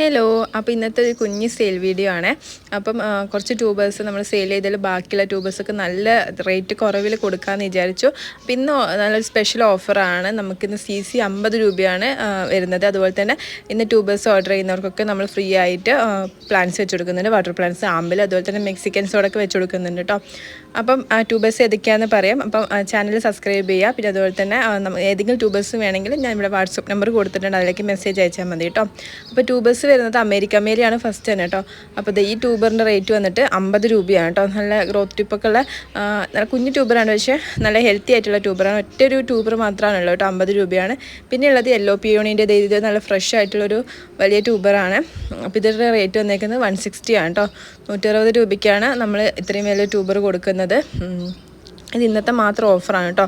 Hello അപ്പോൾ ഇന്നത്തെ ഒരു കുഞ്ഞ് സെയിൽ വീഡിയോ ആണ്. അപ്പം കുറച്ച് ട്യൂബേഴ്സ് നമ്മൾ സെയിൽ ചെയ്തതിൽ ബാക്കിയുള്ള ട്യൂബേഴ്സൊക്കെ നല്ല റേറ്റ് കുറവിൽ കൊടുക്കാമെന്ന് വിചാരിച്ചു. അപ്പം ഇന്ന് നല്ലൊരു സ്പെഷ്യൽ ഓഫറാണ് നമുക്കിന്ന് സി സി അമ്പത് രൂപയാണ് വരുന്നത്. അതുപോലെ തന്നെ ഇന്ന് ട്യൂബേഴ്സ് ഓർഡർ ചെയ്യുന്നവർക്കൊക്കെ നമ്മൾ ഫ്രീ ആയിട്ട് പ്ലാന്റ്സ് വെച്ച് കൊടുക്കുന്നുണ്ട്. വാട്ടർ പ്ലാന്റ്സ് ആമ്പിൽ അതുപോലെ തന്നെ മെക്സിക്കൻ സോഡൊക്കെ വെച്ച് കൊടുക്കുന്നുണ്ട് കേട്ടോ അപ്പം ട്യൂബേഴ്സ് ഏതൊക്കെയാണെന്ന് പറയാം. അപ്പം ചാനൽ സബ്സ്ക്രൈബ് ചെയ്യുക പിന്നെ അതുപോലെ തന്നെ ഏതെങ്കിലും ട്യൂബേഴ്സ് വേണമെങ്കിൽ ഞാൻ ഇവിടെ വാട്സപ്പ് നമ്പർ കൊടുത്തിട്ടുണ്ട്. അതിലേക്ക് മെസ്സേജ് അയച്ചാൽ മതി കേട്ടോ അപ്പോൾ ട്യൂബേഴ്സ് വരുന്നത് അമേരിക്ക മേരിയാണ് ഫസ്റ്റ് തന്നെ കേട്ടോ അപ്പോൾ ഈ ട്യൂബറിന്റെ റേറ്റ് വന്നിട്ട് അമ്പത് രൂപയാണ് കേട്ടോ നല്ല ഗ്രോത്ത് ട്യൂബൊക്കെ ഉള്ള നല്ല കുഞ്ഞു ട്യൂബറാണ്. പക്ഷേ നല്ല ഹെൽത്തി ആയിട്ടുള്ള ട്യൂബറാണ്. ഒറ്റ ഒരു ട്യൂബർ മാത്രമാണുള്ളത് കേട്ടോ അമ്പത് രൂപയാണ്. പിന്നെ ഉള്ളത് യെല്ലോ പിയോണിന്റെ ഇത് നല്ല ഫ്രഷ് ആയിട്ടുള്ളൊരു വലിയ ട്യൂബറാണ്. അപ്പോൾ ഇതിന്റെ റേറ്റ് വന്നേക്കുന്നത് വൺ സിക്സ്റ്റി ആണ് കേട്ടോ നൂറ്ററുപത് രൂപയ്ക്കാണ് നമ്മൾ ഇത്രയും വലിയ ട്യൂബർ കൊടുക്കുന്നത്. ഇത് ഇന്നത്തെ മാത്രം ഓഫറാണ് കേട്ടോ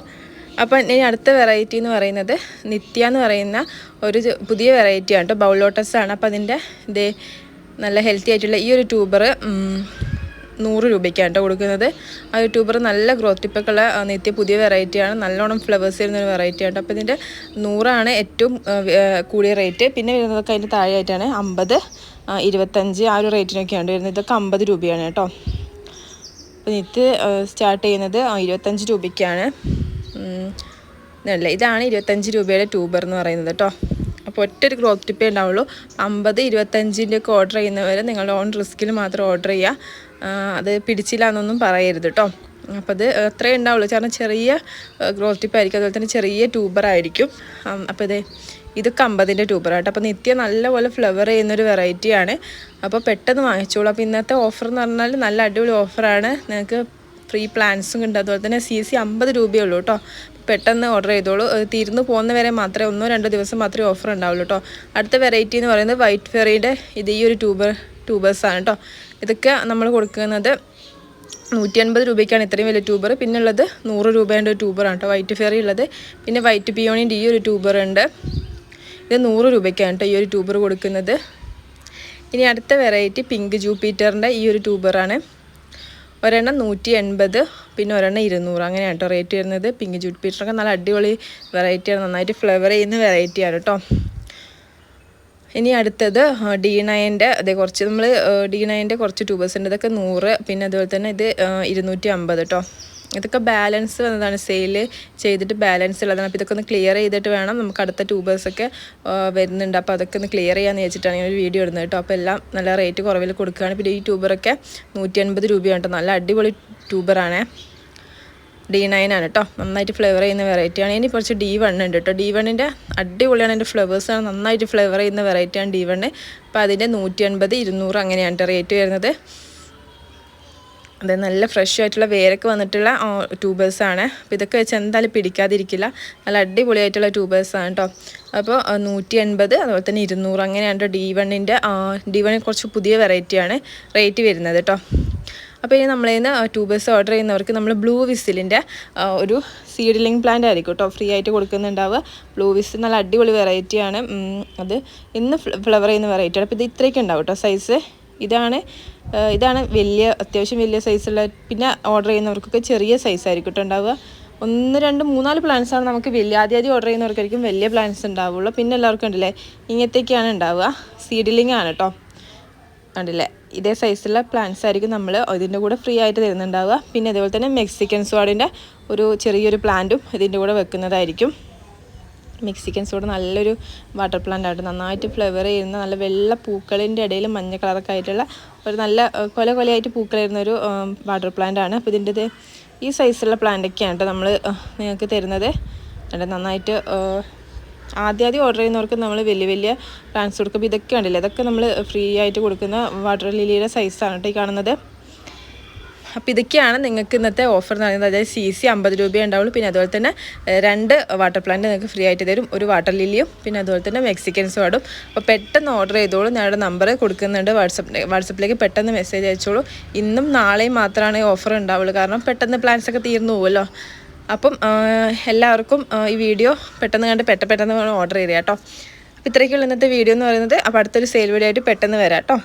അപ്പം ഇനി അടുത്ത വെറൈറ്റി എന്ന് പറയുന്നത് നിത്യ എന്ന് പറയുന്ന ഒരു പുതിയ വെറൈറ്റിയാണ് കേട്ടോ ബൗൾ ആണ്. അപ്പം അതിന്റെ ഇതേ നല്ല ഹെൽത്തി ആയിട്ടുള്ള ഈ ഒരു ട്യൂബർ നൂറ് രൂപയ്ക്കാണ് കേട്ടോ കൊടുക്കുന്നത്. ആ ട്യൂബർ നല്ല ഗ്രോത്ത് ടിപ്പൊക്കെയുള്ള നിത്യ പുതിയ വെറൈറ്റിയാണ് നല്ലോണം ഫ്ലവേഴ്സ് വരുന്ന ഒരു വെറൈറ്റി ആണ് അപ്പോൾ ഇതിന്റെ നൂറാണ് ഏറ്റവും കൂടിയ റേറ്റ് പിന്നെ വരുന്നതൊക്കെ അതിന്റെ താഴെയായിട്ടാണ് അമ്പത് ഇരുപത്തഞ്ച് ആ ഒരു റേറ്റിനൊക്കെയാണ് വരുന്നത്. ഇതൊക്കെ അമ്പത് രൂപയാണ് കേട്ടോ അപ്പോൾ നിത്യ സ്റ്റാർട്ട് ചെയ്യുന്നത് ഇരുപത്തഞ്ച് രൂപയ്ക്കാണ്. ഇതല്ല ഇതാണ് ഇരുപത്തഞ്ച് രൂപയുടെ ട്യൂബർ എന്ന് പറയുന്നത് കേട്ടോ അപ്പോൾ ഒറ്റൊരു ക്രോപ്പ് ടിപ്പേ ഉണ്ടാവുള്ളൂ. അമ്പത് ഇരുപത്തഞ്ചിന്റെയൊക്കെ ഓർഡർ ചെയ്യുന്നവർ നിങ്ങളുടെ ഓൺ റിസ്കിൽ മാത്രം ഓർഡർ ചെയ്യുക അത് പിടിച്ചില്ല എന്നൊന്നും പറയരുത് കേട്ടോ അപ്പോൾ അത് അത്രേ ഉണ്ടാവുള്ളൂ. കാരണം ചെറിയ ഗ്രോത്ത് ടിപ്പ് ആയിരിക്കും. അതുപോലെ തന്നെ ചെറിയ ട്യൂബർ ആയിരിക്കും. അപ്പോൾ ഇത് ഇതൊക്കെ അമ്പതിന്റെ ട്യൂബറായിട്ട് അപ്പോൾ നിത്യം നല്ലപോലെ ഫ്ലവർ ചെയ്യുന്നൊരു വെറൈറ്റിയാണ് അപ്പോൾ പെട്ടെന്ന് വാങ്ങിച്ചോളൂ. അപ്പോൾ ഇന്നത്തെ ഓഫർ എന്ന് പറഞ്ഞാൽ നല്ല അടിപൊളി ഓഫറാണ് നിങ്ങൾക്ക് ഫ്രീ പ്ലാൻസും ഉണ്ട്. അതുപോലെ തന്നെ സി സി അമ്പത് രൂപയേ ഉള്ളൂ കേട്ടോ പെട്ടെന്ന് ഓർഡർ ചെയ്തോളൂ. തീർന്നു പോകുന്ന വരെ മാത്രമേ ഒന്നോ രണ്ടോ ദിവസം മാത്രമേ ഓഫർ ഉണ്ടാവുള്ളൂ കേട്ടോ അടുത്ത വെറൈറ്റി എന്ന് പറയുന്നത് വൈറ്റ് ഫെറിയുടെ ഇത് ഈ ഒരു ട്യൂബർ ട്യൂബേഴ്സാണ് കേട്ടോ ഇതൊക്കെ നമ്മൾ കൊടുക്കുന്നത് നൂറ്റി അൻപത് രൂപയ്ക്കാണ്. ഇത്രയും വലിയ ട്യൂബർ പിന്നെ ഉള്ളത് നൂറ് രൂപേന്റെ ഒരു ട്യൂബറാണ് കേട്ടോ വൈറ്റ് ഫെറി ഉള്ളത്. പിന്നെ വൈറ്റ് പിയോണിന്റെ ഈ ഒരു ട്യൂബർ ഉണ്ട്. ഇത് നൂറ് രൂപയ്ക്കാണ് കേട്ടോ ഈ ഒരു ട്യൂബർ കൊടുക്കുന്നത്. ഇനി അടുത്ത വെറൈറ്റി പിങ്ക് ജൂപ്പിറ്ററിന്റെ ഈ ഒരു ട്യൂബറാണ് ഒരെണ്ണം നൂറ്റി എൺപത് പിന്നെ ഒരെണ്ണം ഇരുന്നൂറ്. അങ്ങനെയാണ് കേട്ടോ റേറ്റ് വരുന്നത്. പിങ്ക് ജൂപ്പിറ്ററൊക്കെ നല്ല അടിപൊളി വെറൈറ്റിയാണ് നന്നായിട്ട് ഫ്ലേവർ ചെയ്യുന്ന വെറൈറ്റിയാണ് കേട്ടോ ഇനി അടുത്തത് ഡി നയന്റെ അതേ കുറച്ച് നമ്മൾ ഡി നയന്റെ കുറച്ച് ട്യൂബേഴ്സ് ഉണ്ട്. ഇതൊക്കെ നൂറ് പിന്നെ അതുപോലെ തന്നെ ഇത് ഇരുന്നൂറ്റി അമ്പത് കേട്ടോ ഇതൊക്കെ ബാലൻസ് വന്നതാണ്. സെയിൽ ചെയ്തിട്ട് ബാലൻസ് ഉള്ളതാണ് അപ്പോൾ ഇതൊക്കെ ഒന്ന് ക്ലിയർ ചെയ്തിട്ട് വേണം നമുക്ക് അടുത്ത ട്യൂബേഴ്സൊക്കെ വരുന്നുണ്ട്. അപ്പോൾ അതൊക്കെ ഒന്ന് ക്ലിയർ ചെയ്യാമെന്ന് വെച്ചിട്ടാണ് ഞാൻ ഒരു വീഡിയോ ഇടുന്നത് കേട്ടോ. അപ്പോൾ എല്ലാം നല്ല റേറ്റ് കുറവിൽ കൊടുക്കുകയാണ്. പിന്നെ ഈ ട്യൂബറൊക്കെ നൂറ്റി അൻപത് രൂപയാണ് കേട്ടോ. നല്ല അടിപൊളി ട്യൂബറാണ് ഡി നയൻ ആണ് കേട്ടോ. നന്നായിട്ട് ഫ്ലേവർ ചെയ്യുന്ന വെറൈറ്റിയാണ് ഇനി കുറച്ച് ഡി വൺ ഉണ്ട് കേട്ടോ. ഡി വണ്ണിന്റെ അടിപൊളിയാണ്. എന്റെ ഫ്ലവേഴ്സാണ് നന്നായിട്ട് ഫ്ലേവർ ചെയ്യുന്ന വെറൈറ്റിയാണ് ഡി വണ്ണ് അപ്പോൾ അതിന്റെ നൂറ്റി അൻപത് ഇരുന്നൂറ് അങ്ങനെയാണ് റേറ്റ് വരുന്നത്. അതെ നല്ല ഫ്രഷ് ആയിട്ടുള്ള വേരൊക്കെ വന്നിട്ടുള്ള ട്യൂബേഴ്സാണ് അപ്പോൾ ഇതൊക്കെ വെച്ച് എന്തായാലും പിടിക്കാതിരിക്കില്ല. നല്ല അടിപൊളിയായിട്ടുള്ള ട്യൂബേഴ്സാണ് കേട്ടോ അപ്പോൾ നൂറ്റി എൺപത് അതുപോലെ തന്നെ ഇരുന്നൂറ് അങ്ങനെയാണ് ഡി വണ്ണിന്റെ ഡി വണ്ണിന് കുറച്ച് പുതിയ വെറൈറ്റിയാണ് റേറ്റ് വരുന്നത് കേട്ടോ അപ്പോൾ ഇനി നമ്മളിൽ നിന്ന് ട്യൂബേഴ്സ് ഓർഡർ ചെയ്യുന്നവർക്ക് നമ്മൾ ബ്ലൂ വിസിലിന്റെ ഒരു സീഡ്ലിംഗ് പ്ലാന്റ് ആയിരിക്കും കേട്ടോ ഫ്രീ ആയിട്ട് കൊടുക്കുന്നുണ്ടാവുക. ബ്ലൂ വിസിൽ നല്ല അടിപൊളി വെറൈറ്റിയാണ് അത് ഇന്ന് ഫ്ലവർ ചെയ്യുന്ന വെറൈറ്റിയാണ് അപ്പോൾ ഇത് ഇത്രയൊക്കെ ഉണ്ടാവും കേട്ടോ സൈസ് ഇതാണ് ഇതാണ് വലിയ അത്യാവശ്യം വലിയ സൈസുള്ള പിന്നെ ഓർഡർ ചെയ്യുന്നവർക്കൊക്കെ ചെറിയ സൈസായിരിക്കും കേട്ടോ ഉണ്ടാവുക. ഒന്ന് രണ്ട് മൂന്നാൽ പ്ലാന്റ്സ് ആണ് നമുക്ക് വലിയ ആദ്യം ആദ്യം ഓർഡർ ചെയ്യുന്നവർക്കായിരിക്കും വലിയ പ്ലാന്റ്സ് ഉണ്ടാവുള്ളൂ. പിന്നെ എല്ലാവർക്കും ഉണ്ടല്ലേ ഇങ്ങനത്തേക്കാണ് ഉണ്ടാവുക. സീഡിലിംഗ് ആണ് കേട്ടോ ഉണ്ടല്ലേ ഇതേ സൈസുള്ള പ്ലാന്റ്സ് ആയിരിക്കും നമ്മൾ ഇതിന്റെ കൂടെ ഫ്രീ ആയിട്ട് തരുന്നുണ്ടാവുക. പിന്നെ അതേപോലെ തന്നെ മെക്സിക്കൻ സ്വാഡിന്റെ ഒരു ചെറിയൊരു പ്ലാന്റും ഇതിന്റെ കൂടെ വെക്കുന്നതായിരിക്കും. മെക്സിക്കൻ സോഡ് നല്ലൊരു വാട്ടർ പ്ലാന്റ് ആയിട്ട് നന്നായിട്ട് ഫ്ലവർ ചെയ്യുന്ന നല്ല വെള്ള പൂക്കളിന്റെ ഇടയിൽ മഞ്ഞ കളറൊക്കെ ആയിട്ടുള്ള ഒരു നല്ല കൊല കൊലയായിട്ട് പൂക്കൾ വരുന്ന ഒരു വാട്ടർ പ്ലാന്റ് ആണ്. അപ്പോൾ ഇതിന്റെ ഈ സൈസുള്ള പ്ലാന്റൊക്കെയാണ് കേട്ടോ നമ്മൾ നിങ്ങൾക്ക് തരുന്നത്. നന്നായിട്ട് ആദ്യം ആദ്യം ഓർഡർ ചെയ്യുന്നവർക്ക് നമ്മൾ വലിയ വലിയ പ്ലാന്റ്സ് കൊടുക്കുമ്പോൾ ഇതൊക്കെ ഉണ്ടല്ലോ ഇതൊക്കെ നമ്മൾ ഫ്രീ ആയിട്ട് കൊടുക്കുന്ന വാട്ടർ ലില്ലിയുടെ സൈസാണ് കേട്ടോ ഈ കാണുന്നത്. അപ്പോൾ ഇതൊക്കെയാണ് നിങ്ങൾക്ക് ഇന്നത്തെ ഓഫർ എന്ന് പറയുന്നത്. അതായത് സി സി അമ്പത് രൂപയേ ഉണ്ടാവുള്ളൂ. പിന്നെ അതുപോലെ തന്നെ രണ്ട് വാട്ടർ പ്ലാന്റ് നിങ്ങൾക്ക് ഫ്രീ ആയിട്ട് തരും. ഒരു വാട്ടർ ലില്ലിയും പിന്നെ അതുപോലെ തന്നെ മെക്സിക്കൻ സോഡും അപ്പോൾ പെട്ടെന്ന് ഓർഡർ ചെയ്തോളൂ. ഞങ്ങളുടെ നമ്പർ കൊടുക്കുന്നുണ്ട് വാട്സപ്പ് വാട്സപ്പിലേക്ക് പെട്ടെന്ന് മെസ്സേജ് അയച്ചോളൂ. ഇന്നും നാളെയും മാത്രമാണ് ഈ ഓഫർ ഉണ്ടാവുള്ളൂ. കാരണം പെട്ടെന്ന് പ്ലാൻസ് ഒക്കെ തീർന്നു പോകുമല്ലോ അപ്പം എല്ലാവർക്കും ഈ വീഡിയോ പെട്ടെന്ന് കണ്ട് പെട്ട പെട്ടെന്ന് ഓർഡർ ചെയ്തേ കേട്ടോ. അപ്പോൾ ഇത്രയ്ക്കുള്ള ഇന്നത്തെ വീഡിയോ എന്ന് പറയുന്നത്. അപ്പോൾ അടുത്തൊരു സെയിൽ വീഡിയോ ആയിട്ട് പെട്ടെന്ന് വരാം കേട്ടോ.